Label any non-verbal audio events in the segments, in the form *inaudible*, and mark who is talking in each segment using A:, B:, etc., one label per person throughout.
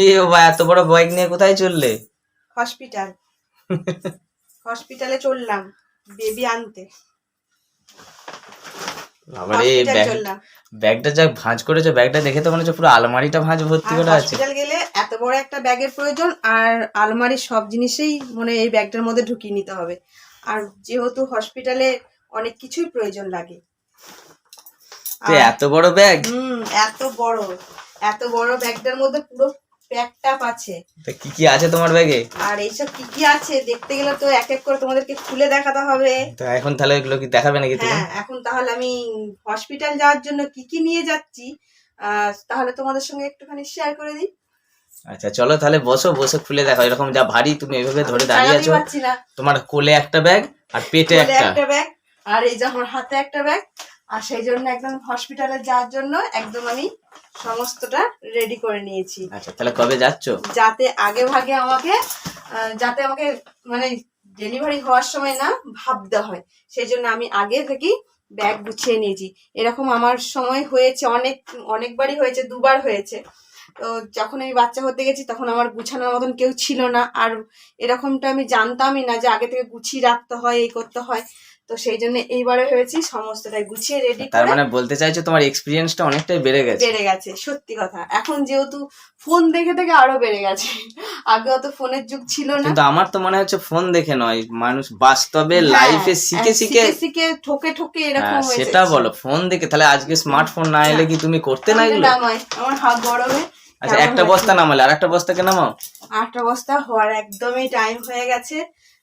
A: এ বাবা এত বড় ব্যাগ নিয়ে কোথায় চললে?
B: হসপিটাল হসপিটালে চললাম বেবি আনতে
A: আবার এই ব্যাগটা যা ভাঁজ করেছ ব্যাগটা দেখে তো মনে হচ্ছে পুরো আলমারিটা ভাঁজ ভর্তি করে আছে।
B: হসপিটাল গেলে এত বড় একটা ব্যাগের প্রয়োজন আর আলমারির সব জিনিসেই মানে এই ব্যাগটার মধ্যে ঢুকিয়ে নিতে হবে। আর যেহেতু হসপিটালে অনেক কিছুই প্রয়োজন লাগে।
A: এত বড় ব্যাগ
B: হুম এত বড় এত বড় ব্যাগটার মধ্যে পুরো প্যাকটাপ আছে
A: তা কি কি আছে তোমার ব্যাগে?
B: আর এইসব কি কি আছে দেখতে গেলে তো এক এক করে তোমাদেরকে খুলে দেখাতে হবে।
A: তো এখন তাহলে এগুলো কি দেখাবে নাকি তুমি?
B: হ্যাঁ এখন তাহলে আমি হসপিটাল যাওয়ার জন্য কি কি নিয়ে যাচ্ছি তাহলে তোমাদের সঙ্গে একটুখানি শেয়ার করে দিই।
A: আচ্ছা চলো তাহলে বসো বসে খুলে দেখো। এরকম যা ভারী তুমি এভাবে ধরে দাঁড়িয়ে আছো তোমার কোলে একটা ব্যাগ আর পেটে একটা
B: ব্যাগ আর এই যে আমার হাতে একটা ব্যাগ। আর সেই জন্য একদম হসপিটালে যাওয়ার জন্য একদম আমি সমস্তটা রেডি করে নিয়েছি।
A: আচ্ছা তাহলে কবে যাচ্ছ?
B: যাতে আগে ভাগে আমাকে যাতে আমাকে মানে ডেলিভারি হওয়ার সময় না ভাবতে হয়। সেই জন্য আমি আগে থেকেই ব্যাগ গুছিয়ে নিয়েছি। এরকম আমার সময় হয়েছে অনেক অনেকবারই হয়েছে দুবার হয়েছে। তো যখন আমি বাচ্চা হতে গেছি তখন আমার গুছানোর মতন কেউ ছিল না। আর এরকমটা আমি জানতামই না যে আগে থেকে গুছিয়ে রাখতে হয় এই করতে হয়। তো সেই জন্য এইবারে হয়েছি সমস্তটাই গুছিয়ে রেডি
A: তার মানে বলতে চাইছো তোমার এক্সপিরিয়েন্সটা অনেকটাই বেড়ে গেছে?
B: বেড়ে গেছে সত্যি কথা। এখন যেহেতু ফোন দেখে দেখে আরও বেড়ে গেছে। আগে অত ফোনের যুগ ছিল না।
A: কিন্তু আমার তো মনে হচ্ছে ফোন দেখে নয় মানুষ বাস্তবে
B: হ্যাঁ,
A: লাইফে শিখে শিখে
B: শিখে ঠকে ঠকে এরকম
A: হ্যাঁ,
B: হয়েছে।
A: সেটা বলো ফোন দেখে তাহলে আজকে স্মার্টফোন না এলে কি তুমি করতে না এগুলো?
B: আমার হাত গরমে
A: আচ্ছা একটা বস্তা নামালে আর একটা বস্তাকে নামাও।
B: আটটা বস্তা হওয়ার একদমই টাইম হয়ে গেছে।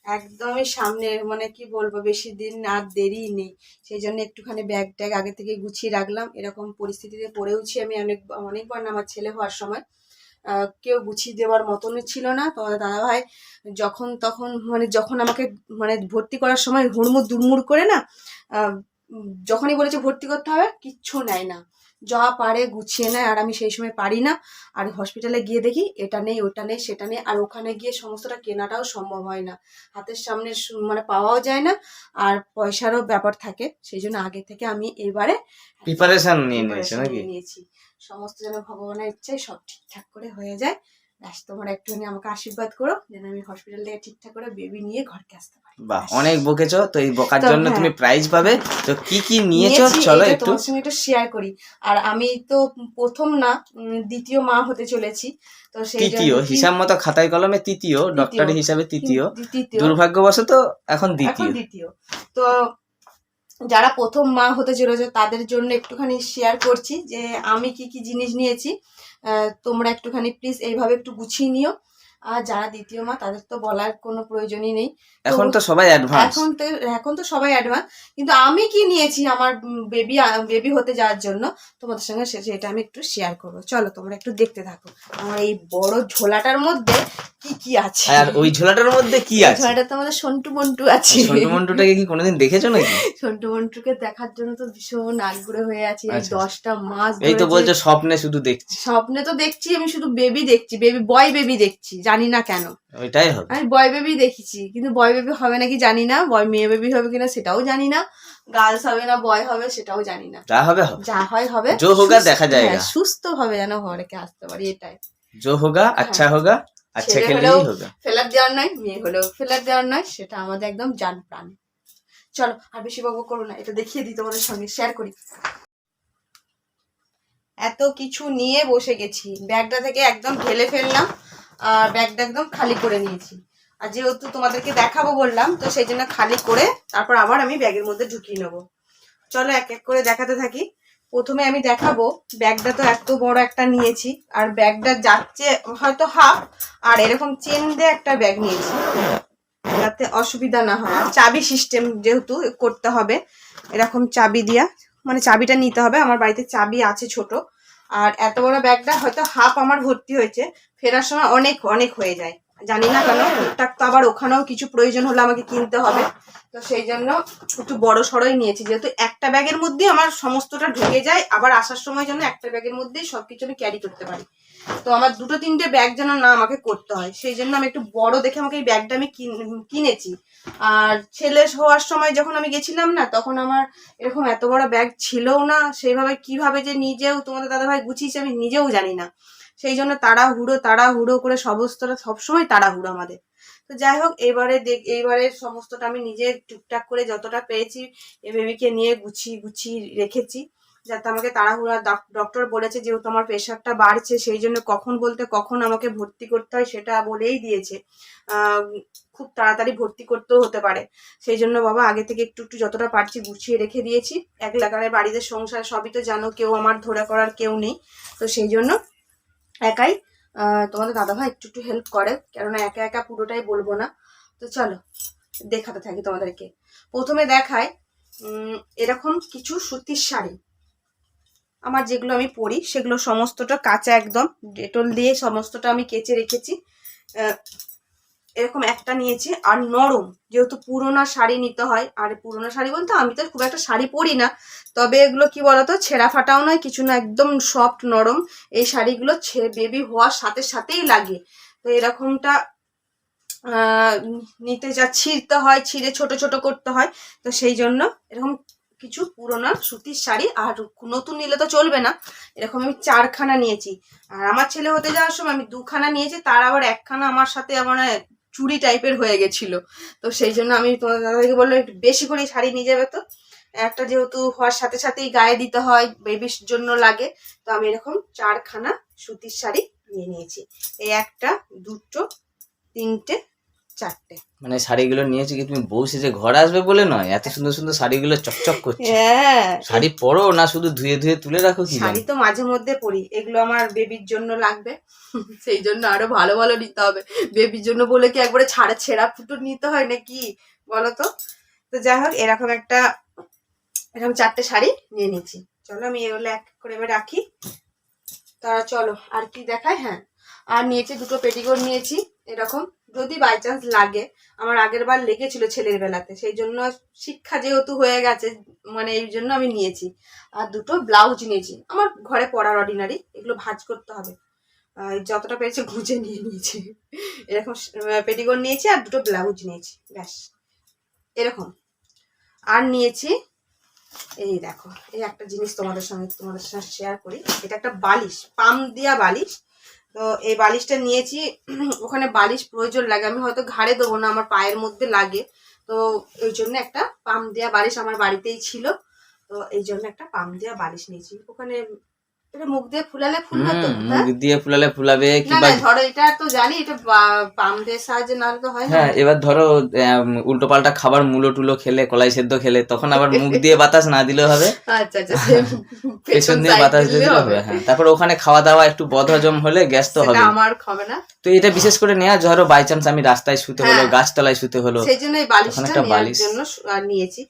B: একদমই সামনে মানে কি বলব, বেশি দিন আর দেরি নেই। সেই জন্য একটুখানি ব্যাগ ট্যাগ আগে থেকে গুছিয়ে রাখলাম। এরকম পরিস্থিতিতে পড়েওছি আমি অনেক, অনেকবার না আমার ছেলে হওয়ার সময়। কেউ গুছিয়ে দেওয়ার মতনই ছিল না। তোমাদের দাদাভাই যখন তখন মানে যখন আমাকে মানে ভর্তি করার সময় হুড়মুড় দুড়মুড় করে না যখনই বলেছে ভর্তি করতে হবে, কিচ্ছু নেয় না। যা পারে গুছিয়ে নেয় আর আমি সেই সময় পারি না। আর হসপিটালে গিয়ে দেখি এটা নেই ওটা নেই সেটা নেই আর ওখানে গিয়ে সমস্তটা কেনাটাও সম্ভব হয় না। হাতের সামনে মানে পাওয়াও যায় না আর পয়সারও ব্যাপার থাকে। সেই জন্য আগে থেকে আমি এবারে
A: প্রিপারেশন নিয়ে নিয়েছো নাকি?
B: নিয়েছি। সমস্ত যেন ভগবানের ইচ্ছায় সব ঠিকঠাক করে হয়ে যায়। ব্যাস তোমরা একটুখানি আমাকে আশীর্বাদ করো যেন আমি হসপিটাল থেকে ঠিকঠাক করে বেবি নিয়ে ঘরকে আসতে পারি।
A: বাহ অনেক বকেছো তো এই বকার জন্য
B: হ্যাঁ।
A: তুমি প্রাইজ পাবে। তো কি কি নিয়েছো? চলো একটু।
B: তোমার সঙ্গে একটু শেয়ার করি। আর আমি তো প্রথম না দ্বিতীয় মা হতে চলেছি তো সেই
A: তৃতীয় হিসাব মতো খাতায় কলমে তৃতীয় ডক্টর হিসাবে তৃতীয়। দুর্ভাগ্যবশত এখন দ্বিতীয়।
B: দ্বিতীয়। তো যারা প্রথম মা হতে চলেছে তাদের জন্য একটুখানি শেয়ার করছি যে আমি কি কি জিনিস নিয়েছি। তোমরা একটুখানি প্লিজ এইভাবে একটু গুছিয়ে নিও। আর যারা দ্বিতীয় মা তাদের তো বলার কোনো প্রয়োজনই নেই।
A: এখন তো সবাই অ্যাডভান্স
B: এখন তো এখন তো সবাই অ্যাডভান্স কিন্তু আমি কি নিয়েছি আমার বেবি বেবি হতে যাওয়ার জন্য? তোমাদের সঙ্গে সেটা আমি একটু শেয়ার করব। চলো তোমরা একটু দেখতে থাকো। আমার এই বড় ঝোলাটার মধ্যে কি কি আছে?
A: আর ওই ঝোলাটার মধ্যে কি আছে?
B: ঝোলাটাতে আমাদের সন্টু মন্টু আছে।
A: সন্টু মন্টুটাকে কি কোনোদিন দেখেছ নাকি? *laughs*
B: সন্টু মন্টুকে দেখার জন্য তো ভীষণ আগ্রহ হয়ে আছি। এই
A: আচ্ছা।
B: দশটা মাস
A: এই তো বলছো স্বপ্নে শুধু দেখছি।
B: স্বপ্নে তো দেখছি আমি শুধু বেবি দেখছি বেবি বয় বেবি দেখছি। জানি না কেন।
A: ওইটাই হবে।
B: আমি বয় বেবি দেখেছি কিন্তু বয় বেবি হবে নাকি জানি না বয় মেয়ে বেবি হবে কিনা সেটাও জানি না গার্লস হবে না বয় হবে সেটাও জানি না।
A: যা হবে
B: যা হয় হবে।
A: যো
B: হোগা
A: দেখা যায়
B: হ্যাঁ, সুস্থ হবে যেন ঘরকে আসতে পারি এটাই।
A: যো হোগা আচ্ছা
B: হ্যাঁ।
A: হোগা আচ্ছা
B: কে
A: লিয়ে হোগা।
B: ফেলার দেওয়ার নয় মেয়ে হলেও ফেলার দেওয়ার নয় সেটা আমাদের একদম জান প্রাণ। চলো আর বেশি বকবক করো না এটা দেখিয়ে দিই তোমাদের সঙ্গে শেয়ার করি। এত কিছু নিয়ে বসে গেছি ব্যাগটা থেকে একদম ঢেলে ফেললাম। ব্যাগটা একদম খালি করে নিয়েছি। আর যেহেতু তোমাদেরকে দেখাবো বললাম, তো সেই জন্য খালি করে তারপর আবার আমি ব্যাগের মধ্যে ঢুকিয়ে নেব। চলো এক এক করে দেখাতে থাকি। প্রথমে আমি দেখাবো, ব্যাগটা তো এত বড় একটা নিয়েছি, আর ব্যাগটা যাচ্ছে হয়তো হাফ, আর এরকম চেন দিয়ে একটা ব্যাগ নিয়েছি। যাতে অসুবিধা না হয়। আর চাবি সিস্টেম যেহেতু করতে হবে, এরকম চাবি দিয়া মানে চাবিটা নিতে হবে। আমার বাড়িতে চাবি আছে ছোট। আর এত বড় ব্যাগটা হয়তো হাফ আমার ভর্তি হয়েছে। ফেরার সময় অনেক অনেক হয়ে যায়। জানি না কেন, টুকটাক তো আবার ওখানেও কিছু প্রয়োজন হলে আমাকে কিনতে হবে। তো সেই জন্য একটু বড় সড়ই নিয়েছি। যেহেতু একটা ব্যাগের মধ্যে আমার সমস্তটা ঢুকে যায়, আবার আসার সময় যেন একটা ব্যাগের মধ্যেই সবকিছু আমি ক্যারি করতে পারি। তো আমার দুটো, তিনটে ব্যাগ যেন না আমাকে করতে হয়। সেই জন্য আমি একটু বড় দেখে আমাকে এই ব্যাগটা আমি কিন- কিনেছি। আর ছেলে হওয়ার সময় যখন আমি গেছিলাম না, তখন আমার এরকম এত বড় ব্যাগ ছিলও না। সেইভাবে কীভাবে যে নিজেও তোমাদের দাদাভাই গুছিয়েছে আমি নিজেও জানি না। সেই জন্য তাড়াহুড়ো তাড়াহুড়ো করে সমস্তটা সবসময় তাড়াহুড়ো আমাদের। তো যাই হোক, এবারে দেখ এইবারে সমস্তটা আমি নিজে টুকটাক করে যতটা পেয়েছি এ বেবিকে নিয়ে গুছিয়ে গুছিয়ে রেখেছি, যাতে আমাকে তাড়াহুড়া ডক্টর বলেছে যেহেতু আমার প্রেশারটা বাড়ছে, সেই জন্য কখন বলতে কখন আমাকে ভর্তি করতে হয় সেটা বলেই দিয়েছে। খুব তাড়াতাড়ি ভর্তি করতেও হতে পারে। সেই জন্য বাবা, আগে থেকে একটু একটু যতটা পারছি গুছিয়ে রেখে দিয়েছি। এক লাগারে বাড়িতে সংসার সবই তো জানো, কেউ আমার ধরা করার কেউ নেই। তো সেই জন্য একাই। তোমাদের দাদা ভাই একটু একটু হেল্প করে, কেননা একা একা পুরোটাই বলব না। তো চলো, দেখাতে থাকি তোমাদেরকে। প্রথমে দেখায় এরকম কিছু সুতির শাড়ি। আমার যেগুলো আমি পরি, সেগুলো সমস্তটা কাঁচা একদম। ডেটল দিয়ে সমস্তটা আমি কেচে রেখেছি। এরকম একটা নিয়েছি, আর নরম। যেহেতু পুরোনো শাড়ি নিতে হয়, আর পুরোনো শাড়ি বলতে আমি তো খুব একটা শাড়ি পরি না, তবে এগুলো কি বলতো, ছেঁড়া ফাটাও নয়, কিছু না, একদম সফট নরম। এই শাড়িগুলো বেবি হওয়ার সাথে সাথেই লাগে। তো এরকমটা নিতে যা, ছিঁড়তে হয়, ছিঁড়ে ছোট ছোট করতে হয়, তো সেই জন্য এরকম কিছু পুরোনো সুতির শাড়ি, আর নতুন নিলে তো চলবে না। এরকম আমি চারখানা নিয়েছি। আর আমার ছেলে হতে যাওয়ার সময় আমি দুখানা নিয়েছি, তার আবার একখানা আমার সাথে আমার চুড়ি টাইপের হয়ে গেছিল। তো সেই জন্য আমি তোমার দাদাকে বলল একটু বেশি করে শাড়ি নিয়ে যাবে তো। একটা যেহেতু হওয়ার সাথে সাথেই গায়ে দিতে হয় বেবির জন্য লাগে। তো আমি এরকম চারখানা সুতির শাড়ি নিয়ে নিয়েছি। এই একটা, দুটো, তিনটে চারটে।
A: মানে শাড়িগুলো নিয়েছি কি তুমি বউ সেজে ঘরে আসবে বলে নয়? এত সুন্দর সুন্দর শাড়িগুলো চকচক করছে।
B: হ্যাঁ
A: শাড়ি পরো না শুধু ধুয়ে ধুয়ে তুলে রাখো কি
B: শাড়ি তো মাঝে মধ্যে পরি। এগুলো আমার বেবির জন্য লাগবে। *laughs* সেই জন্য আরও ভালো ভালো নিতে হবে। বেবির জন্য বলে কি একবারে ছাড়া ছেঁড়া ফুটো নিতে হয় নাকি? বলো তো। তো যাই হোক এরকম একটা এরকম চারটে শাড়ি নিয়ে নিয়েছি। চলো আমি এগুলো এক এক করে এবার রাখি। তারা চলো আর কি দেখায়? হ্যাঁ। আর নিয়েছি দুটো পেটিকোট নিয়েছি এরকম। যদি বাই চান্স লাগে, আমার আগের বার লেগেছিল ছেলের বেলাতে, সেই জন্য শিক্ষা যেহেতু হয়ে গেছে মানে এই জন্য আমি নিয়েছি। আর দুটো ব্লাউজ নিয়েছি। আমার ঘরে পড়ার অর্ডিনারি এগুলো ভাজ করতে হবে। যতটা পেরেছি গুঁজে নিয়ে নিয়েছি। এরকম পেটিকোট নিয়েছি আর দুটো ব্লাউজ নিয়েছি, ব্যাস। এরকম। আর নিয়েছি, এই দেখো, এই একটা জিনিস তোমাদের সঙ্গে তোমাদের সঙ্গে শেয়ার করি। এটা একটা বালিশ, পাম দিয়া বালিশ। তো এই বালিশটা নিয়েছি, *clears throat* ওখানে বালিশ প্রয়োজন লাগে। আমি হয়তো ঘাড়ে দেবো না, আমার পায়ের মধ্যে লাগে। তো এই জন্য একটা পাম দেওয়া বালিশ আমার বাড়িতেই ছিল। তো এই জন্য একটা পাম দেওয়া বালিশ নিয়েছি। ওখানে মুখ দিয়ে ফুলালে ফুলবে তো হ্যাঁ?
A: মুখ দিয়ে ফুলালে ফুলাবে
B: না
A: কিংবা
B: ধরো এটা তো জানি এটা বা- সাহায্যে না তো হয়
A: হ্যাঁ এবার ধরো উল্টো পাল্টা খাবার মুলো টুলো খেলে কলাই সেদ্ধ খেলে তখন আবার মুখ দিয়ে বাতাস না দিলেও হবে। *laughs*
B: আচ্ছা আচ্ছা
A: পেছন দিয়ে বাতাস
B: দিলেও
A: হবে। হ্যাঁ। তারপর ওখানে খাওয়া দাওয়া একটু বদহজম হলে গ্যাস তো হবে
B: আমার হবে না।
A: তো এটা বিশেষ করে নেওয়া ধরো বাই চান্স আমি রাস্তায় শুতে হলো
B: হ্যাঁ।
A: গাছতলায় শুতে হলো
B: সেই জন্য এই বালিশটা
A: একটা
B: নেওয়ার
A: বালিশ।
B: জন্য নিয়েছি।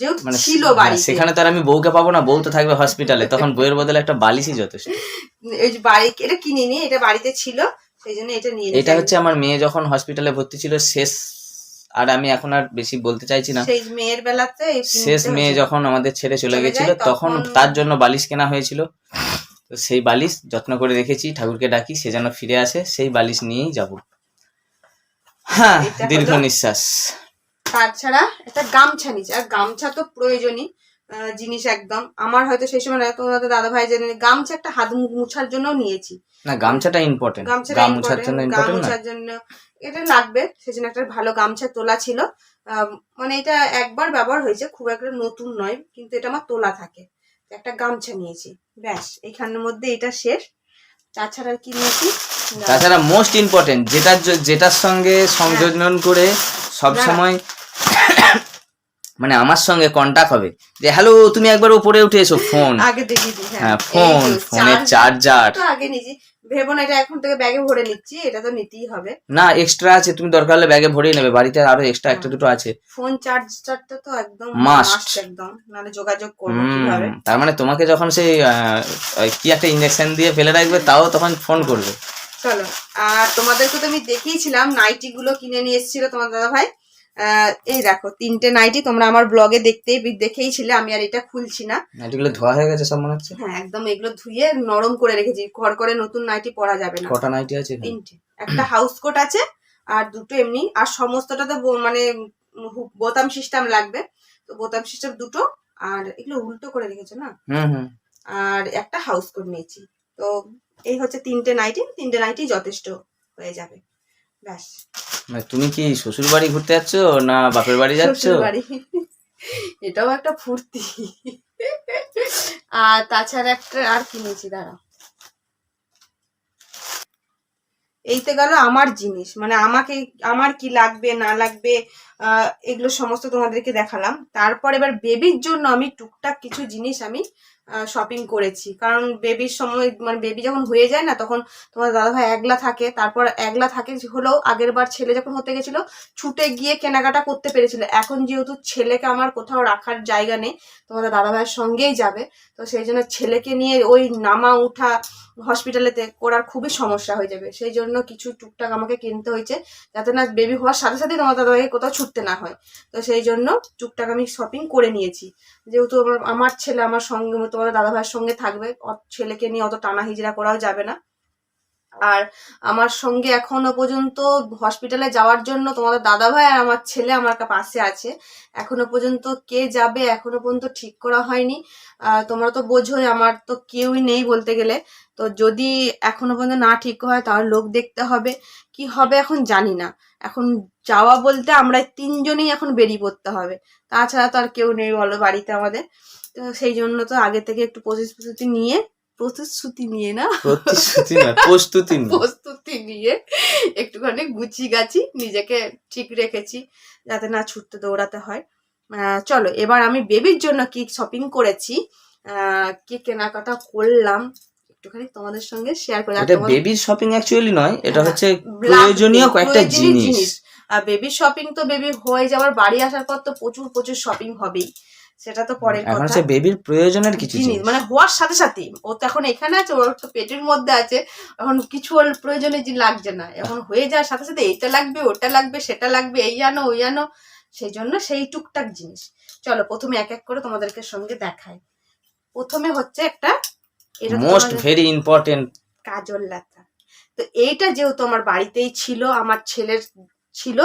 B: যেহেতু
A: মানে
B: ছিল
A: হ্যাঁ,
B: বাড়িতে।
A: সেখানে তো আর আমি বউকে পাবো না বউ তো থাকবে হসপিটালে তখন বইয়ের বদলে একটা বালিশই যথেষ্ট।
B: এই যে বাড়ি এটা কিনিনি এটা বাড়িতে ছিল সেই জন্য এটা নিয়ে
A: এটা হচ্ছে আমার মেয়ে যখন হসপিটালে ভর্তি ছিল শেষ আর আমি এখন আর বেশি বলতে চাইছি না।
B: সেই মেয়ের বেলাতে
A: শেষ মেয়ে যখন আমাদের ছেড়ে চলে গেছিল তখন তার জন্য বালিশ কেনা হয়েছিল। তো সেই বালিশ যত্ন করে রেখেছি ঠাকুরকে ডাকি সে যেন ফিরে আসে সেই বালিশ নিয়েই যাব। হ্যাঁ দীর্ঘ নিঃশ্বাস।
B: তাছাড়া একটা গামছা নিচ্ছে আর গামছা তো প্রয়োজনই জিনিস একদম। আমার হয়তো সেই সময় তোমাদের দাদা ভাই জেনে গামছা একটা হাত মুখ মুছার জন্য নিয়েছি।
A: না গামছাটা ইম্পর্টেন্ট
B: গামছাটা
A: গাম মুছার জন্য
B: গাম
A: ইম্পর্টেন্ট না?
B: মুছার জন্য এটা লাগবে সেজন্য একটা ভালো গামছা তোলা ছিল। মানে এটা একবার ব্যবহার হয়েছে খুব একটা নতুন নয় কিন্তু এটা আমার তোলা থাকে। একটা গামছা নিয়েছি। ব্যাস এইখানের মধ্যে এটা শেষ। তাছাড়া আর কি নিয়েছি?
A: তাছাড়া মোস্ট ইম্পর্টেন্ট যেটার জ- যেটার সঙ্গে সংযোজন করে সব সময় *coughs* মানে আমার সঙ্গে কন্ট্যাক্ট হবে। যে হ্যালো তুমি একবার উপরে উঠে এসো ফোন
B: আগে দিই
A: হ্যাঁ। ফোন ফোনের চার্জার
B: তো আগে নিয়েছি। ভেবো না এটা এখন থেকে ব্যাগে ভরে নিচ্ছি এটা তো নিতেই হবে।
A: না এক্সট্রা আছে তুমি দরকার হলে ব্যাগে ভরেই নেবে বাড়িতে আরও এক্সট্রা একটা দুটো আছে।
B: ফোন চার্জটা তো একদম
A: must.
B: একদম নাহলে যোগাযোগ করব কীভাবে?
A: তার মানে তোমাকে যখন সেই কি একটা ইঞ্জেকশন দিয়ে ফেলে রাখবে তাও তখন ফোন করবে।
B: চলো আর তোমাদেরকে তো আমি দেখিয়েছিলাম নাইটি গুলো কিনে নিয়ে এসেছিল তোমার দাদা ভাই এই দেখো তিনটে নাইটি তোমরা আমার ব্লগে দেখতেই দেখেইছিলে আমি আর এটা খুলছি না।
A: এগুলো ধোয়া হয়ে গেছে সব মনে হচ্ছে?
B: হ্যাঁ একদম এগুলো ধুয়ে নরম করে রেখেছি ঘর করে নতুন নাইটি পরা যাবে না।
A: কটা নাইটি আছে
B: তিনটে। একটা হাউস কোট আছে আর দুটো এমনি আর সমস্তটা তো মানে বোতাম সিস্টেম লাগবে। তো বোতাম সিস্টেম দুটো আর এগুলো উল্টো করে রেখেছো না?
A: হুম হুম।
B: আর একটা হাউস কোট নিয়েছি। তো এই হচ্ছে তিনটে নাইটি তিনটে নাইটি যথেষ্ট হয়ে যাবে। ব্যাস।
A: মানে তুমি কি শ্বশুর বাড়ি ঘুরতে যাচ্ছ না বাপের বাড়ি যাচ্ছ?
B: এটাও একটা ফুর্তি। আর তাছাড়া একটা আর কিনেছি দাঁড়া এইতে গেল আমার জিনিস। মানে আমাকে, আমার কি লাগবে, না লাগবে এগুলো সমস্ত তোমাদেরকে দেখালাম। তারপর এবার বেবির জন্য আমি টুকটাক কিছু জিনিস আমি শপিং করেছি। কারণ বেবির সময় মানে বেবি যখন হয়ে যায় না, তখন তোমার দাদাভাই একলা থাকে। তারপর একলা থাকে হলেও আগের বার ছেলে যখন হতে গেছিল, ছুটে গিয়ে কেনাকাটা করতে পেরেছিল। এখন যেহেতু ছেলেকে আমার কোথাও রাখার জায়গা নেই, তোমাদের দাদাভাইয়ের সঙ্গেই যাবে। তো সেই জন্য ছেলেকে নিয়ে ওই নামা উঠা হসপিটালেতে করার খুবই সমস্যা হয়ে যাবে। সেই জন্য কিছু টুকটাক আমাকে কিনতে হয়েছে, যাতে না বেবি হওয়ার সাথে সাথে তোমার দাদাভাইকে কোথাও ছুটতে না হয়। তো সেই জন্য টুকটাক আমি শপিং করে নিয়েছি। যেহেতু আমার আমার ছেলে আমার সঙ্গে, তোমাদের দাদাভাইয়ের সঙ্গে থাকবে ছেলেকে নিয়ে অত টানা হিজড়া করাও যাবে না। আর আমার সঙ্গে এখনও পর্যন্ত হসপিটালে যাওয়ার জন্য তোমাদের দাদাভাই আর আমার ছেলে আমার পাশে আছে। এখনও পর্যন্ত কে যাবে এখনও পর্যন্ত ঠিক করা হয়নি। তোমরা তো বোঝোই, আমার তো কেউই নেই বলতে গেলে। তো যদি এখনও পর্যন্ত না ঠিক হয় তাহলে লোক দেখতে হবে। কি হবে এখন জানি না। এখন যাওয়া বলতে আমরা তিনজনেই এখন বেরিয়ে পড়তে হবে। তাছাড়া তো আর কেউ নেই বলো বাড়িতে আমাদের। তো সেই জন্য তো আগে থেকে একটু প্রতিশ্রুতি নিয়ে প্রতিশ্রুতি নিয়ে না?
A: প্রতিশ্রুতি নয় প্রস্তুতি
B: প্রস্তুতি নিয়ে একটুখানি গুছি গাছি নিজেকে ঠিক রেখেছি যাতে না ছুটতে দৌড়াতে হয়। চলো এবার আমি বেবির জন্য কি শপিং করেছি কি কেনাকাটা করলাম একটুখানি তোমাদের সঙ্গে শেয়ার করে
A: এটা বেবির শপিং অ্যাকচুয়ালি নয় এটা
B: হ্যাঁ,
A: হচ্ছে প্রয়োজনীয় কয়েকটা জিনিস।
B: আর বেবি শপিং তো বেবি হয়ে যাওয়ার বাড়ি আসার পর তো প্রচুর প্রচুর শপিং হবেই। সেটা তো পরের কথা।
A: হচ্ছে বেবির প্রয়োজনের কিছু
B: জিনিস মানে হওয়ার সাথে সাথে ও তো এখন এখানে আছে ওর তো পেটের মধ্যে আছে এখন কিছু ওর প্রয়োজনে যে লাগছে না এখন হয়ে যাওয়ার সাথে সাথে এইটা লাগবে ওটা লাগবে সেটা লাগবে এই আনো ওই আনো সেই জন্য সেই টুকটাক জিনিস। চলো প্রথমে এক এক করে তোমাদেরকে সঙ্গে দেখাই। প্রথমে হচ্ছে একটা এটা
A: মোস্ট ভেরি ইম্পর্টেন্ট
B: কাজল লাতা। তো এইটা যেহেতু আমার বাড়িতেই ছিল আমার ছেলের ছিল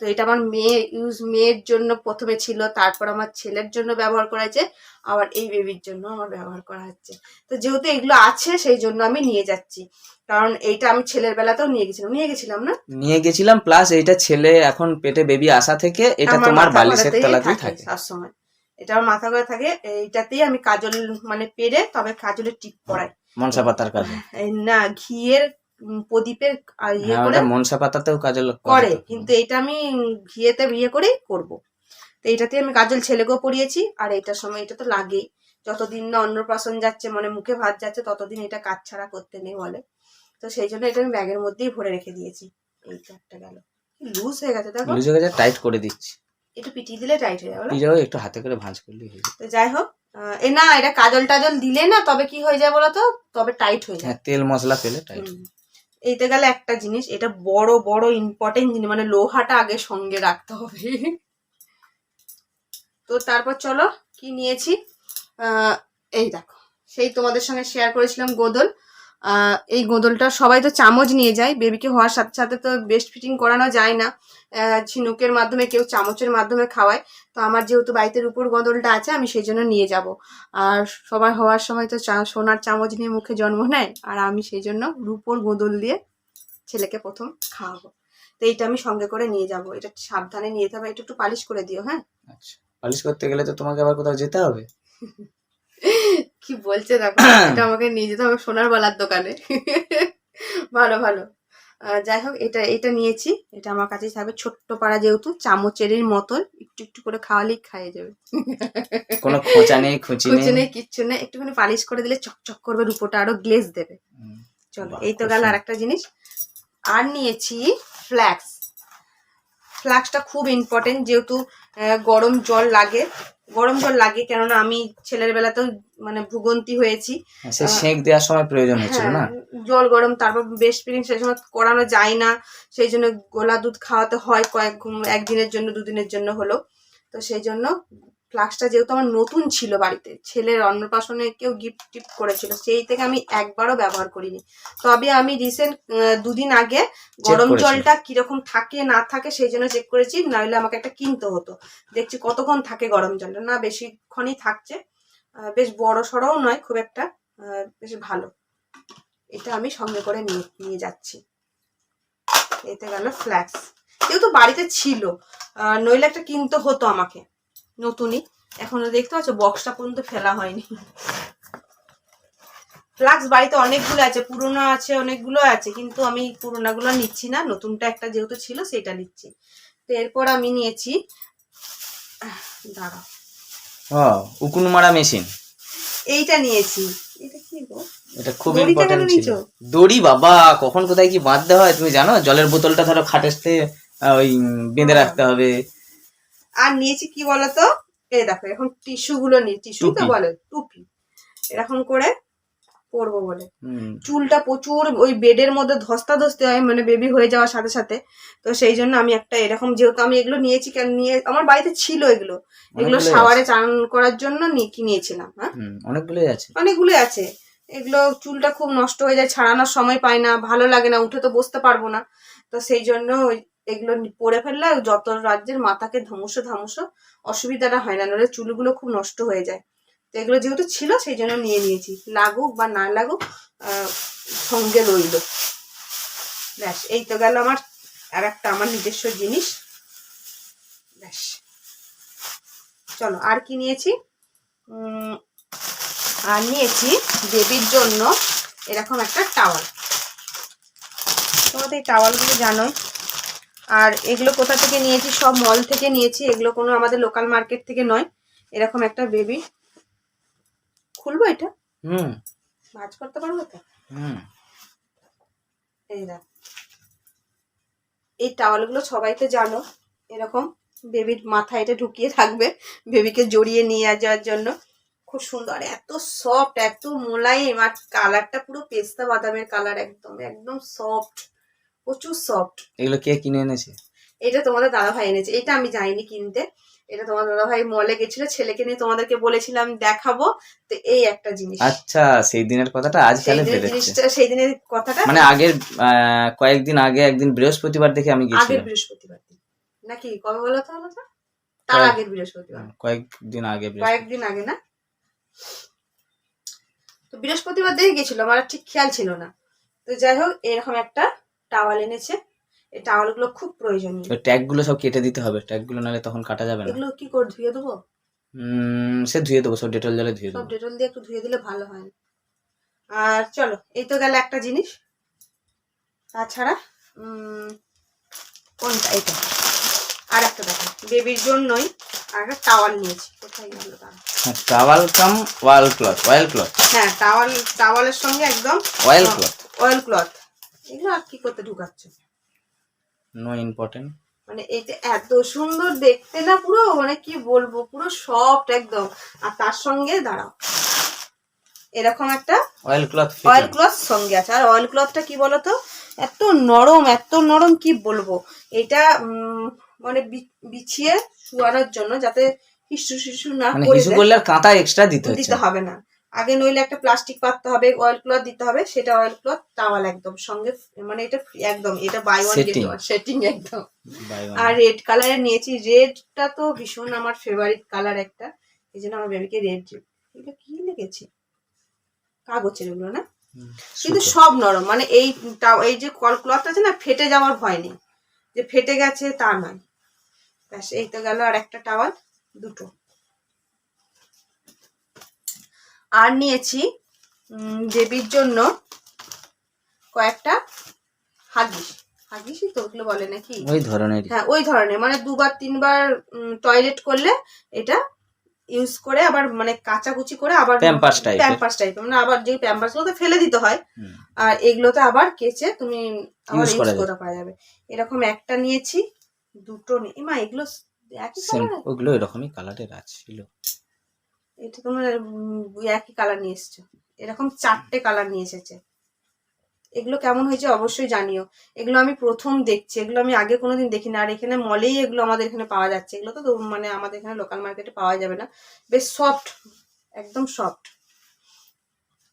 B: তো এটা আমার মেয়ে ইউজ মেয়ের জন্য প্রথমে ছিল তারপর আমার ছেলের জন্য ব্যবহার করা হয়েছে আবার এই বেবির জন্য আমার ব্যবহার করা হচ্ছে। তো যেহেতু এগুলো আছে সেই জন্য আমি নিয়ে যাচ্ছি। কারণ এইটা আমি ছেলের বেলাতেও নিয়ে গেছিলাম। নিয়ে গেছিলাম না?
A: নিয়ে গেছিলাম প্লাস এইটা ছেলে এখন পেটে বেবি আসা থেকে এটা তোমার বালিশের তলাতেই থাকে।
B: সবসময়। এটা আমার মাথা করে থাকে এইটাতেই আমি কাজল মানে পেরে তবে কাজলের টিপ পরাই।
A: মনসা পাতার কাজে
B: না ঘিয়ের প্রদীপের ইয়ে
A: হ্যাঁ
B: করে
A: মনসা পাতাতেও কাজল
B: করে। কিন্তু এটা আমি ঘিয়েতে বিয়ে করেই করব। তো এটাতে আমি কাজল ছেলেকেও পরিয়েছি আর এটার সময় এটা তো লাগেই। যতদিন না অন্নপ্রাশন যাচ্ছে মানে মুখে ভাত যাচ্ছে ততদিন এটা কাজ ছাড়া করতে নেই বলে। তো সেই জন্য এটা আমি ব্যাগের মধ্যেই ভরে রেখে দিয়েছি। এই একটা গেল। লুজ হয়ে গেছে দেখো।
A: লুজে গেছে টাইট করে দিচ্ছি।
B: একটু পিটিয়ে দিলে টাইট হয়ে যাবে?
A: পিজাও একটু হাতে করে ভাঁজ করলে হয়ে যাবে।
B: তো যাই হোক এ না এটা কাজল টাজল দিলে না তবে কি হয়ে যায় বলো তো? তবে টাইট হয়ে যায়।
A: হ্যাঁ তেল মশলা পেলে টাইট।
B: এইতে গেলে একটা জিনিস এটা বড় বড় ইম্পর্টেন্ট জিনিস মানে লোহাটা আগে সঙ্গে রাখতে হবে। তো তারপর চলো কি নিয়েছি? আহ, এই দেখো সেই তোমাদের সঙ্গে শেয়ার করেছিলাম গোদল। এই গোদলটা সবাই তো চামচ নিয়ে যায়। বেবিকে হওয়ার সাথে সাথে তো বেস্ট ফিটিং করানো যায় না। ঝিনুকের মাধ্যমে কেউ চামচের মাধ্যমে খাওয়ায়। তো আমার যেহেতু বাড়িতে উপর গোদলটা আছে আমি সেই জন্য নিয়ে যাব। আর সবাই হওয়ার সময় তো সোনার চামচ নিয়ে মুখে জন্ম নেয়। আর আমি সেই জন্য রূপোর গোদল দিয়ে ছেলেকে প্রথম খাওয়াবো। তো এইটা আমি সঙ্গে করে নিয়ে যাব। এটা সাবধানে নিয়ে যেতে হবে। এটা একটু পালিশ করে দিও হ্যাঁ?
A: আচ্ছা। পালিশ করতে গেলে তো তোমাকে আবার কোথাও যেতে হবে। *laughs*
B: কি বলছে দেখো এটা আমাকে নিয়ে যেতে হবে সোনার বালার দোকানে। ভালো ভালো। যাই হোক এটা এটা নিয়েছি। এটা আমার কাছে থাকবে। ছোট্ট পাড়া যেহেতু চামচেরই মতন। একটু একটু করে খাওয়ালেই খাইয়ে যাবে।
A: কোনো খোঁচা নেই খুঁচি নেই।
B: কিচ্ছু নেই। একটুখানি পালিশ করে দিলে চকচক করবে রূপোটা আরও গ্লেজ দেবে। চলো এই তো গেল আর একটা জিনিস। আর নিয়েছি ফ্ল্যাক্স ফ্ল্যাক্সটা খুব ইম্পর্টেন্ট যেহেতু গরম জল লাগে। গরম জল লাগে কেননা আমি ছেলের বেলাতেও মানে ভুগন্তি হয়েছি।
A: হ্যাঁ, সে সেঁক দেওয়ার সময় প্রয়োজন হচ্ছিল না?
B: হ্যাঁ, জল গরম তারপর বেস্ট ফিডিং সেই সময় করানো যায় না। সেই জন্য গোলা দুধ খাওয়াতে হয় কয়েক একদিনের জন্য দুদিনের জন্য হলো। তো সেই জন্য ফ্লাক্সটা যেহেতু আমার নতুন ছিল বাড়িতে ছেলের অন্নপ্রাশনে কেউ গিফট টিফট করেছিল সেই থেকে আমি একবারও ব্যবহার করিনি। তবে আমি রিসেন্ট দুদিন আগে গরম জলটা কীরকম থাকে না থাকে সেই জন্য চেক করেছি নইলে আমাকে একটা কিনতে হতো। দেখছি কতক্ষণ থাকে গরম জলটা। না বেশিক্ষণই থাকছে। বেশ বড় সড়ও নয় খুব একটা বেশ ভালো। এটা আমি সঙ্গে করে নিয়ে নিয়ে যাচ্ছি। এতে গেল ফ্ল্যাক্স যেহেতু বাড়িতে ছিল নইলে একটা কিনতে হতো আমাকে। নতুনই। এখনও দেখতে পাচ্ছ বক্সটা পর্যন্ত ফেলা হয়নি। ফ্লাক্স বাড়িতে অনেকগুলো আছে পুরোনো আছে অনেকগুলো আছে কিন্তু আমি পুরোনাগুলো নিচ্ছি না। নতুনটা একটা যেহেতু ছিল সেটা নিচ্ছি। তো এরপর আমি নিয়েছি দাঁড়াও।
A: ও উকুন মারা মেশিন
B: এইটা নিয়েছি। এটা কি গো?
A: এটা খুব ইম্পর্টেন্ট ছিল। দড়ি বাবা কখন কোথায় কি বাঁধতে হয় তুমি জানো? জলের বোতলটা ধরো খাটেসতে ওই বেঁধে। রাখতে হবে।
B: আর নিয়েছি কি বলতো? এই দেখো এখন টিস্যু গুলো নিয়ে টিস্যু তো বলে টুপি। এরকম করে পরবো বলে। চুলটা প্রচুর ওই বেডের মধ্যে ধস্তা ধস্তে হয় মানে বেবি হয়ে যাওয়ার সাথে সাথে। তো সেই জন্য আমি একটা এরকম যেহেতু আমি এগুলো নিয়েছি কেন নিয়ে আমার বাড়িতে ছিল এগুলো। এগুলো
A: অনেকগুলোই
B: শাওয়ারে চান করার জন্য কিনেছিলাম হ্যাঁ?
A: অনেকগুলোই আছে।
B: অনেকগুলো আছে। এগুলো চুলটা খুব নষ্ট হয়ে যায় ছাড়ানোর সময় পাই না ভালো লাগে না উঠে তো বসতে পারব না। তো সেই জন্য ওই- এগুলো পরে ফেললে যত রাজ্যের মাথাকে ধামুসো ধামুসো অসুবিধাটা হয় না নইলে চুলগুলো খুব নষ্ট হয়ে যায়। তো এগুলো যেহেতু ছিল, সেই জন্য নিয়ে নিয়েছি। লাগুক বা না লাগুক সঙ্গে রইল। ব্যাস, এই তো গেল আমার আর একটা আমার নিজস্ব জিনিস। ব্যাস। চলো, আর কি নিয়েছি? আর নিয়েছি দেবীর জন্য এরকম একটা টাওয়াল। তোমাদের এই টাওয়ালগুলো জানোই আর এগুলো কোথা থেকে নিয়েছি? সব মল থেকে নিয়েছি। এগুলো কোনো আমাদের লোকাল মার্কেট থেকে নয়। এরকম একটা বেবি খুলবো এটা?
A: হুম।
B: ভাজ করতে পারব তো?
A: হুম।
B: এই দেখ। এই টাওয়ালগুলো সবাই তো জানো। এরকম বেবির মাথায় এটা ঢুকিয়ে থাকবে। বেবিকে জড়িয়ে নিয়ে যাওয়ার জন্য। খুব সুন্দর। এত সফট এত মোলায়েম। আর কালারটা পুরো পেস্তা বাদামের কালার একদম একদম সফট প্রচুর সফট
A: এগুলো কে কিনে এনেছে?
B: এটা তোমাদের দাদা ভাই এনেছে। এটা আমি যাইনি কিনতে। এটা তোমার দাদা ভাই মলে গেছিল ছেলেকে নিয়ে তোমাদেরকে বলেছিলাম দেখাবো। তো এই একটা জিনিস।
A: আচ্ছা সেই দিনের কথাটা আজ কালে
B: জিনিসটা সেই দিনের কথাটা।
A: মানে আগের কয়েকদিন আগে একদিন বৃহস্পতিবার দেখে আমি
B: আগের বৃহস্পতিবার নাকি কবে বলো তো আলাদা তার আগের বৃহস্পতিবার।
A: কয়েকদিন আগে
B: কয়েকদিন আগে না? তো বৃহস্পতিবার দিয়ে গেছিল আমার ঠিক খেয়াল ছিল না। তো যাই হোক এরকম একটা টাওয়াল এনেছে। এই টাওয়ালগুলো খুব প্রয়োজনীয়।
A: ওই ট্যাগগুলো সব কেটে দিতে হবে। ট্যাগগুলো নাহলে তখন কাটা যাবে না।
B: এগুলো কি করে ধুয়ে দেবো?
A: সে ধুয়ে দেবো সব ডেটল জলে ধুয়ে
B: সব
A: দেবো।
B: ডেটল দিয়ে একটু ধুয়ে দিলে ভালো হয়। আর চলো এই তো গেল একটা জিনিস। তাছাড়া কোনটা? এটা আর একটা দেখো বেবির জন্যই আর একটা টাওয়াল নিয়েছি। কোথায় গেল
A: towel cum wall cloth oil cloth.
B: হ্যাঁ টাওয়াল টাওয়ালের সঙ্গে একদম
A: অয়েল ক্লথ।
B: Oil cloth. এগুলো আর কি করতে ঢুকাচ্ছ?
A: নো ইম্পর্টেন্ট
B: মানে এটা এত সুন্দর দেখতে না পুরো মানে কি বলব পুরো সফট একদম। আর তার সঙ্গে দাঁড়াও। এরকম একটা
A: অয়েল ক্লথ
B: অয়েল ক্লথ সঙ্গে আছে। আর অয়েল ক্লথটা কি বলতো? এত নরম এত নরম কি বলব? এটা মানে বিছিয়ে শুয়ানোর জন্য যাতে হিসু শিশু না
A: মানে
B: করে
A: করলে কাঁথা এক্সট্রা দিতে
B: দিতে হবে না। আগে নইলে একটা প্লাস্টিক পাততে হবে অয়েল ক্লথ দিতে হবে সেটা অয়েল ক্লথ টাওয়াল একদম সঙ্গে মানে এটা একদম এটা buy one get one setting একদম। আর রেড কালারে নিয়েছি রেডটা তো ভীষণ আমার ফেভারিট কালার একটা এই জন্য আমার বেবিকে রেড এটা কি লেগেছে? কাগজের এগুলো না? কিন্তু সব নরম মানে এই এই যে কল ক্লথ আছে না ফেটে যাওয়ার ভয় নেই। যে ফেটে গেছে তা নয়। ব্যাস এই তো গেল আর একটা টাওয়াল দুটো। আর নিয়েছি বেবির জন্য কয়েকটা হাগিস। হাগিসই তো ওগুলো বলে নাকি?
A: ওই ধরনের
B: হ্যাঁ ওই ধরনের। মানে দুবার তিনবার টয়লেট করলে এটা ইউজ করে আবার মানে কাচাকুচি করে আবার
A: type এর।
B: প্যাম্পাস টাইপের মানে আবার যে প্যাম্পাসগুলো ফেলে দিতে হয়। আর এগুলোতে আবার কেচে তুমি আবার ইউজ
A: করা
B: করা করা যাবে। এরকম একটা নিয়েছি দুটো নি মা এগুলো একই কালার
A: ওগুলো এরকমই কালারের আছে।
B: এটা তোমার একই কালার নিয়ে এসছো। এরকম চারটে কালার নিয়ে এসেছে। এগুলো কেমন হয়েছে অবশ্যই জানিও। এগুলো আমি প্রথম দেখছি, এগুলো আমি আগে কোনোদিন দেখিনি। আর এখানে মলেই এগুলো আমাদের এখানে পাওয়া যাচ্ছে। এগুলো তো মানে আমাদের এখানে লোকাল মার্কেটে পাওয়া যাবে না। বেশ সফট একদম সফট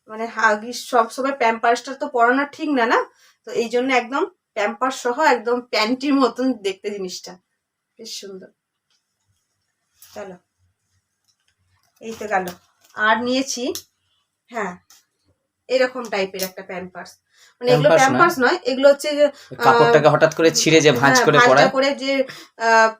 B: মানে হাগিস সব সময় প্যাম্পার্সটা তো পরানো ঠিক না না? তো এই জন্য একদম প্যাম্পার সহ একদম প্যান্টির মতন দেখতে জিনিসটা। বেশ সুন্দর। চলো। এই তো গেল। আর নিয়েছি হ্যাঁ এরকম টাইপের একটা প্যাম্পার্স মানে এগুলো প্যাম্পার্স নয়? এগুলো হচ্ছে
A: কাপড়টাকে হঠাৎ করে ছিঁড়ে যে ভাঁজ
B: হ্যাঁ,
A: করে পড়ায়?
B: করে যে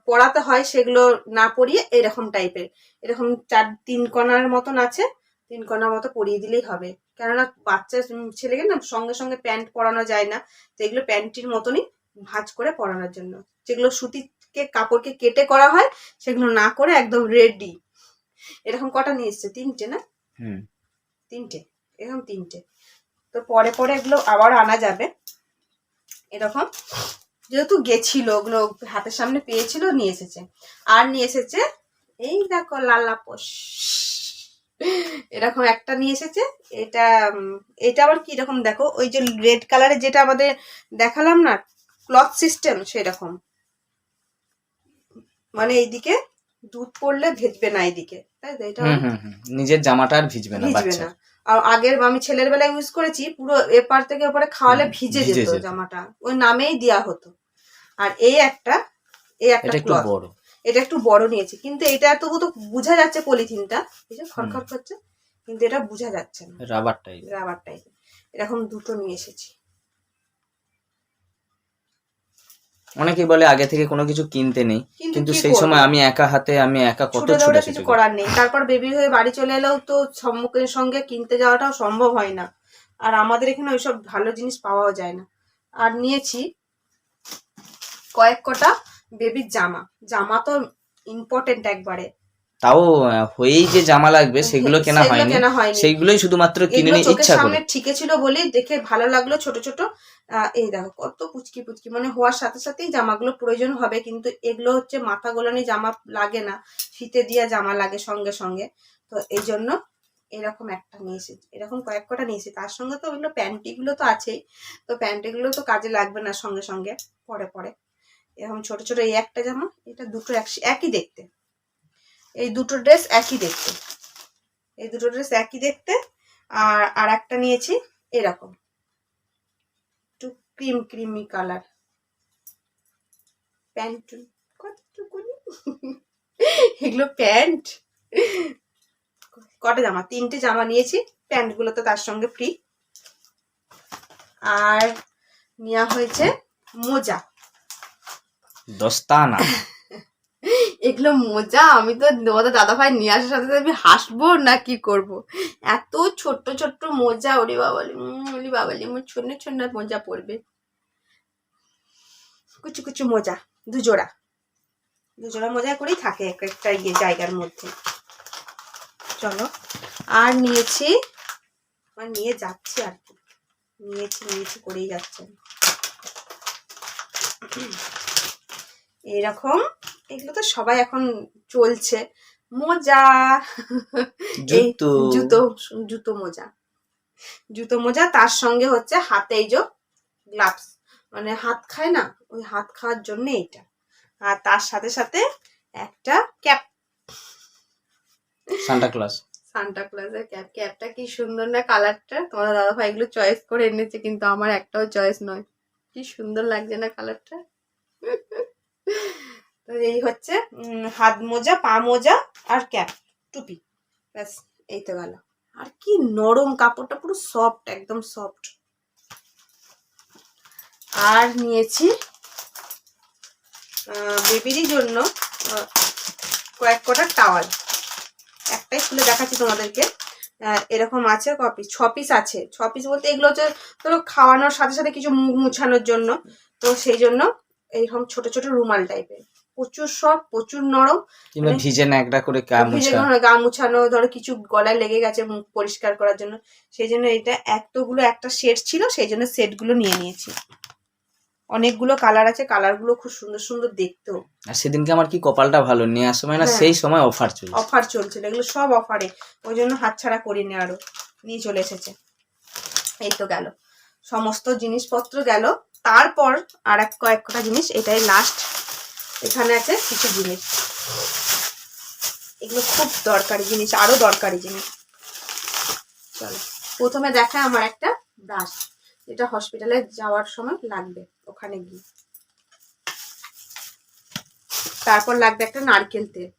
B: পরাতে হয় সেগুলো না পরিয়ে এরকম টাইপের এরকম চার তিন কণার মতন আছে তিন কণার মতো পরিয়ে দিলেই হবে। কেননা বাচ্চা ছেলেকে না সঙ্গে সঙ্গে প্যান্ট পরানো যায় না তো এগুলো প্যান্টটির মতনই ভাঁজ করে পরানোর জন্য। যেগুলো সুতিকে কাপড়কে কেটে করা হয় সেগুলো না করে একদম রেডি এরকম কটা নিয়ে এসছে? তিনটে না?
A: হুম।
B: তিনটে। এরকম তিনটে। তো পরে পরে এগুলো আবার আনা যাবে। এরকম। যেহেতু গেছিল ওগুলো হাতের সামনে পেয়েছিল নিয়ে এসেছে। আর নিয়ে এসেছে এই দেখো লালা পোষ। এরকম একটা নিয়ে এসেছে। এটা এটা আবার কি রকম দেখো? ওই যে রেড কালারের যেটা আমাদের দেখালাম না ক্লথ সিস্টেম সেরকম। মানে এইদিকে দুধ পড়লে ভেজবে না তাই তো? এটা
A: হুম নিজের জামাটা আর ভিজবে না
B: ভিজবে না। আর আগের আমি ছেলের বেলায় ইউজ করেছি পুরো এপার থেকে ওপরে খাওয়ালে ভিজে যেত। জামাটা। ওই নামেই দেয়া হতো। আর এই একটা এই একটা
A: একটু বড়।
B: এটা একটু বড় নিয়েছি কিন্তু এটা তবু তো বোঝা যাচ্ছে পলিথিনটা। এই যে খড়খড় করছে কিন্তু এটা বোঝা যাচ্ছে না।
A: রাবার টাইপ
B: রাবার টাইপের এরকম দুটো নিয়ে এসেছি।
A: অনেকেই বলে আগে থেকে কোনো কিছু কিনতে নেই কিন্তু সেই সময় আমি একা হাতে আমি একা কত
B: ছুটে কিছু করার নেই। তারপর বেবি হয়ে বাড়ি চলে এলেও তো সম্মুখের সঙ্গে কিনতে যাওয়াটাও সম্ভব হয় না। আর আমাদের এখানে ওইসব ভালো জিনিস পাওয়াও যায় না। আর নিয়েছি কয়েক কটা বেবির জামা। জামা তো ইম্পর্টেন্ট একবারে।
A: তাও হয়েই যে জামা লাগবে সেগুলো কেনা হয়নি। সেইগুলোই শুধুমাত্র কিনে নিয়ে ইচ্ছা করে।
B: ঠিকে ছিল বলেই দেখে ভালো লাগল ছোট ছোট। এই দেখো কত পুচকি পুচকি। মানে হওয়ার সাথে সাথেই জামাগুলো প্রয়োজন হবে কিন্তু এগুলো হচ্ছে মাথা গোলানি জামা লাগে না। ফিতে দিয়া জামা লাগে সঙ্গে সঙ্গে। তো এই জন্য এরকম একটা নিয়ে এসেছি। এরকম কয়েক কটা নিয়েছি তার সঙ্গে তো ওগুলো প্যান্টিগুলো তো আছেই। তো প্যান্টিগুলো তো কাজে লাগবে না সঙ্গে সঙ্গে পরে পরে। এরকম ছোট ছোট এই একটা জামা এটা দুটো এক- একই দেখতে। এই দুটো ড্রেস একই দেখতে। এই দুটো ড্রেস একই দেখতে আর আর একটা নিয়েছি এরকম। একটু ক্রিম ক্রিমি কালার। প্যান্ট কতটুকুনি? এগুলো প্যান্ট। কটা জামা? তিনটে জামা নিয়েছি। প্যান্টগুলো তো তার সঙ্গে ফ্রি। আর নেওয়া হয়েছে মোজা।
A: দস্তানা।
B: এগুলো মোজা, আমি তো তোমাদের দাদা ভাই নিয়ে আসার সাথে আমি হাসবো না কি করব? এত ছোট্ট ছোট্ট মোজা, ওরে বাবালি ওরে বাবালি আমার ছোট ছোট মোজা পড়বে কুচু কুচু মোজা দুজোড়া দুজোড়া মোজা করেই থাকে এক একটা ইয়ে জায়গার মধ্যে। চলো, আর নিয়েছি, আর নিয়ে যাচ্ছি আর কি। নিয়েছি নিয়েছি, করেই যাচ্ছে। এরকম এগুলো তো সবাই এখন চলছে। মোজা।
A: জুতো।
B: জুতো জুতো মোজা। জুতো মোজা তার সঙ্গে হচ্ছে হাতে এই যে গ্লাভস মানে হাত খায় না ওই হাত খাওয়ার জন্য এইটা। আর তার সাথে সাথে একটা ক্যাপ।
A: সান্টা ক্লাস
B: সান্টা ক্লাসের ক্যাপ। ক্যাপটা কি সুন্দর না কালারটা তোমার দাদা ভাই এগুলো চয়েস করে এনেছে কিন্তু আমার একটাও চয়েস নয়। কি সুন্দর লাগছে না কালারটা এই হচ্ছে হাত মোজা, পা মোজা আর ক্যাপ টুপি। ব্যাস, এই তো গেল। আর কি নরম কাপড়টা, পুরো সফট একদম সফট আর নিয়েছি বেবিরই জন্য কয়েক কটা টাওয়াল একটাই খুলে দেখাচ্ছি তোমাদেরকে। এরকম আছে কপি ছ পিস আছে। ছ পিস বলতে এগুলো হচ্ছে, ধরো খাওয়ানোর সাথে সাথে কিছু মুখ মুছানোর জন্য। তো সেই জন্য এইরকম ছোট ছোট রুমাল টাইপের প্রচুর সব প্রচুর নরম।
A: কিংবা
B: মানে-
A: ভিজে ন্যাকড়া করে গা
B: গা মুছানো ধরো কিছু গলায় লেগে গেছে মুখ পরিষ্কার করার জন্য। সেই জন্য এটা এতগুলো একটা সেট ছিল সেই জন্য সেটগুলো নিয়ে নিয়েছি। অনেকগুলো কালার আছে কালারগুলো খুব সুন্দর সুন্দর দেখতেও।
A: আর সেদিনকে আমার কি কপালটা ভালো? নিয়ে আসার সময় না
B: হ্যাঁ।
A: সেই সময় অফার চলছে।
B: অফার চলছিল এগুলো সব অফারে ওই জন্য হাতছাড়া করিনি আরও। নিয়ে চলে এসেছে। এই তো গেল। সমস্ত জিনিসপত্র গেল। তারপর আর এক কয়েক কটা জিনিস এটাই লাস্ট এখানে আছে কিছু জিনিস। এগুলো খুব দরকারি জিনিস, আরও দরকারি জিনিস। চলো, প্রথমে দেখা আমার একটা ব্রাশ যেটা হসপিটালে যাওয়ার সময় লাগবে ওখানে গিয়ে। তারপর লাগবে একটা নারকেল তেল।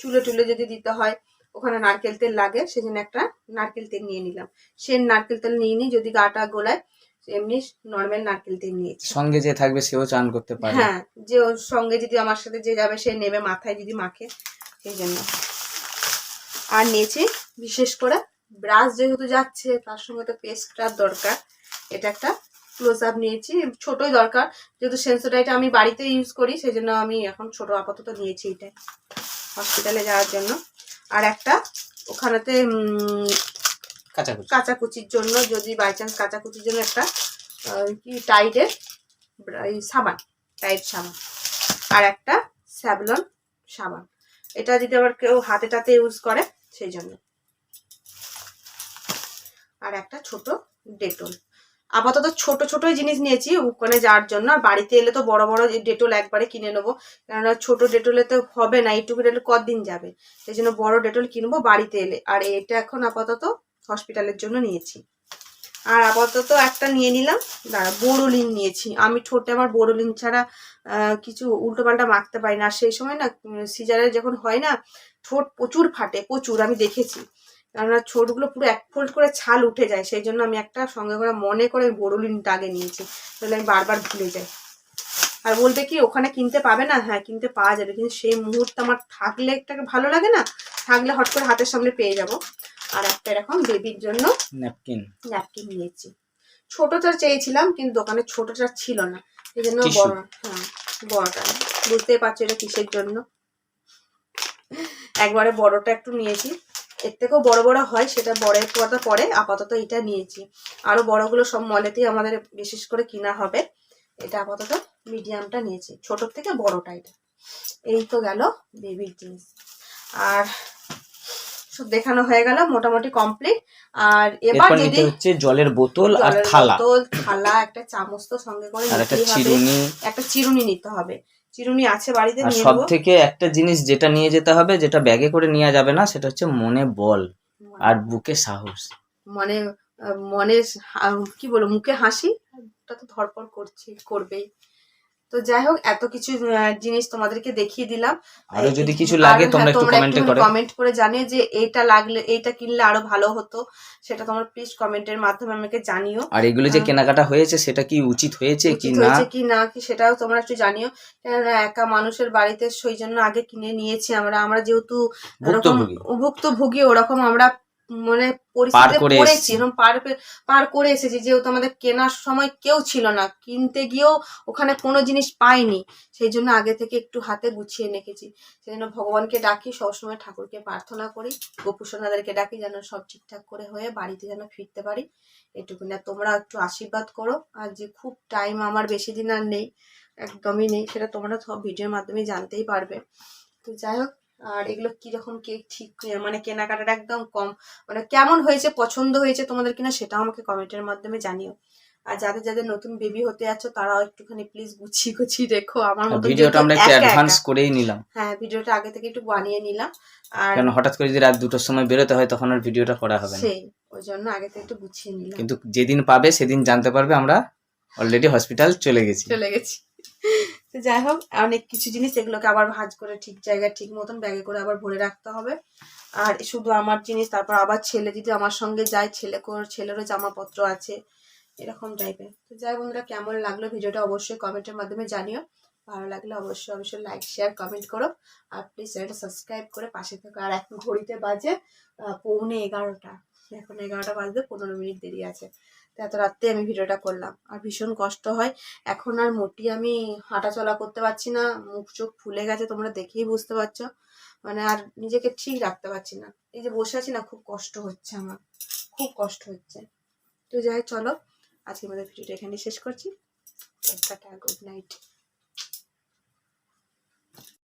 B: চুলে টুলে যদি দিতে হয়, ওখানে নারকেল তেল লাগে, সেজন্য একটা নারকেল তেল নিয়ে নিলাম। সে নারকেল তেল নিয়ে নিই যদি গাটা গোলায় এমনি নর্মাল নারকেল তেল নিয়েছি।
A: সঙ্গে যে থাকবে সেও চান করতে পারে।
B: হ্যাঁ যে ওর সঙ্গে যদি আমার সাথে যে যাবে সে নেবে মাথায় যদি মাখে সেই জন্য। আর নিয়েছি বিশেষ করে ব্রাশ যেহেতু যাচ্ছে তার সঙ্গে তো পেস্টটার দরকার। এটা একটা ক্লোজ আপ নিয়েছি ছোটই দরকার। যেহেতু সেন্সোডাইটা আমি বাড়িতে ইউজ করি সেই জন্য আমি এখন ছোট আপাতত নিয়েছি এটাই হসপিটালে যাওয়ার জন্য। আর একটা ওখানেতে
A: কাঁচাকুচি।
B: কাচাকুচির জন্য যদি বাই চান্স কাচাকুচির জন্য একটা কি, টাইডের সাবান, টাইড সাবান আর একটা স্যাভলন সাবান। এটা যদি আবার কেউ হাতে টাতে ইউজ করে, সেই জন্য। আর একটা ছোট ডেটল। আপাতত ছোট ছোটই জিনিস নিয়েছি ওখানে যাওয়ার জন্য। আর বাড়িতে এলে তো বড় বড় ডেটল একবারে কিনে নেব। কেননা ছোট ডেটলে তো হবে না, এইটুকু ডেটল কদিন যাবে? সেই জন্য বড় ডেটল কিনবো বাড়িতে এলে। আর এটা এখন আপাতত হসপিটালের জন্য নিয়েছি। আর আপাতত একটা নিয়ে নিলাম। দাঁড়া, বোরোলিন নিয়েছি। আমি ঠোঁটে আমার বোরোলিন ছাড়া কিছু উল্টোপাল্টা মাখতে পারি না। সেই সময় না সিজারে যখন হয় না, ঠোঁট প্রচুর ফাটে, প্রচুর, আমি দেখেছি। কেননা ঠোঁটগুলো পুরো এক ফোল্ড করে ছাল উঠে যায়। সেই জন্য আমি একটা সঙ্গে করে, মনে করে বোরোলিনটা আগে নিয়েছি। তাহলে আমি বারবার ভুলে যাই। আর বলবে কি, ওখানে কিনতে পাবে না? হ্যাঁ কিনতে পাওয়া যাবে। কিন্তু সেই মুহূর্তে আমার থাকলে একটা ভালো লাগে না? থাকলে হট করে হাতের সামনে পেয়ে যাব। আর একটা এরকম বেবির জন্য
A: ন্যাপকিন
B: ন্যাপকিন নিয়েছি। ছোটটা চেয়েছিলাম কিন্তু দোকানে ছোটটা ছিল না। এই জন্য বড় হ্যাঁ বড়টা বুঝতেই পারছ এটা কিসের জন্য? একবারে বড়টা একটু নিয়েছি। এর থেকেও বড় বড় হয় সেটা বড়ের কথা পরে আপাতত এটা নিয়েছি। আরও বড়গুলো সব মলেতেই আমাদের বিশেষ করে কিনা হবে। এটা আপাতত মিডিয়ামটা নিয়েছি। ছোটোর থেকে বড়টা এটা। এই তো গেল বেবির জিনিস। আর দেখানো হয়ে গেল মোটামুটি কমপ্লিট আর এবার যদি
A: হচ্ছে জলের বোতল আর থালা।
B: বোতল থালা একটা চামচ তো সঙ্গে করে
A: আর একটা চিরুনি।
B: একটা চিরুনি নিতে হবে। চিরুনি আছে বাড়িতে নিয়ে
A: সব থেকে একটা জিনিস যেটা নিয়ে যেতে হবে যেটা ব্যাগে করে নেওয়া যাবে না সেটা হচ্ছে মনে বল আর বুকে সাহস।
B: মানে মনে কি বলব মুখে হাসি? তো ধরপড় করছে করবেই। তো যাই হোক এত কিছু জিনিস তোমাদেরকে দেখিয়ে দিলাম।
A: আরও যদি কিছু লাগে তোমরা
B: হ্যাঁ,
A: একটু কমেন্টে করে।
B: কমেন্ট করে জানিয়ে যে এটা লাগলে এইটা কিনলে আরও ভালো হতো। সেটা তোমরা প্লিজ কমেন্টের মাধ্যমে আমাকে জানিও।
A: আর এগুলো যে কেনাকাটা হয়েছে সেটা কি উচিত হয়েছে কি না?
B: হয়েছে কি না কি সেটাও তোমরা একটু জানিও। কেননা একা মানুষের বাড়িতে সেই জন্য আগে কিনে নিয়েছি আমরা। আমরা যেহেতু
A: ভুক্তভোগী
B: ওরকম আমরা মানে পরিস্থিতিতে
A: করে
B: পড়েছি এরকম পার পার করে এসেছি। যেহেতু আমাদের কেনার সময় কেউ ছিল না কিনতে গিয়েও ওখানে কোনো জিনিস পাইনি সেই জন্য আগে থেকে একটু হাতে গুছিয়ে রেখেছি। সেই জন্য ভগবানকে ডাকি সবসময় ঠাকুরকে প্রার্থনা করি গোপুসোনাদেরকে ডাকি যেন সব ঠিকঠাক করে হয়ে বাড়িতে যেন ফিরতে পারি। এটুকু না তোমরা একটু আশীর্বাদ করো আর যে খুব টাইম আমার বেশি দিন আর নেই একদমই নেই সেটা তোমরা সব ভিডিওর মাধ্যমে জানতেই পারবে। তো যাই হোক আর এগুলো কীরকম কেক ঠিক মানে কেনাকাটার একদম কম মানে কেমন হয়েছে পছন্দ হয়েছে তোমাদের কিনা সেটাও আমাকে কমেন্টের মাধ্যমে জানিও। আর যাদের যাদের নতুন বেবি হতে যাচ্ছ তারাও একটুখানি প্লিজ গুছিয়ে গুছিয়ে দেখো আমার মতো
A: ভিডিওটা আমরা একটু
B: একা একা।
A: অ্যাডভান্স করেই নিলাম।
B: হ্যাঁ ভিডিওটা আগে থেকে একটু বানিয়ে নিলাম আর
A: কারণ হঠাৎ করে যদি রাত দুটোর সময় বেরোতে হয় তখন আর ভিডিওটা করা হবে না।
B: সেই ওই জন্য আগে থেকে একটু গুছিয়ে নিলাম।
A: কিন্তু যেদিন পাবে সেদিন জানতে পারবে আমরা অলরেডি হসপিটাল চলে গেছি।
B: চলে গেছি। *laughs* তো যাই হোক, অনেক কিছু জিনিস এগুলোকে আবার ভাজ করে ঠিক জায়গায়, ঠিক মতন ব্যাগে করে আবার ভরে রাখতে হবে। আর শুধু আমার জিনিস, তারপর আবার ছেলে যদি আমার সঙ্গে যায়, ছেলে ছেলেরও জামাপত্র আছে, এরকম টাইপের তো যাই বন্ধুরা, কেমন লাগল ভিডিওটা অবশ্যই কমেন্টের মাধ্যমে জানিও। ভালো লাগলে অবশ্যই অবশ্যই লাইক শেয়ার কমেন্ট করো। আর প্লিজ চ্যানেলটা সাবস্ক্রাইব করে পাশে থাকো। আর এখন ঘড়িতে বাজে পৌনে এগারোটা। এখন এগারোটা বাজতে পনেরো মিনিট দেরি আছে। তো এত রাত্রে আমি ভিডিওটা করলাম। আর ভীষণ কষ্ট হয়। এখন আর মোটি আমি হাঁটা চলা করতে পারছি না। মুখ চোখ ফুলে গেছে, তোমরা দেখেই বুঝতে পারছ। মানে আর নিজেকে ঠিক রাখতে পারছি না। এই যে বসে আছি না, খুব কষ্ট হচ্ছে আমার। খুব কষ্ট হচ্ছে। তো যাই, চলো। আজকে আমাদের ভিডিওটা এখানে শেষ করছি। Tata, good night.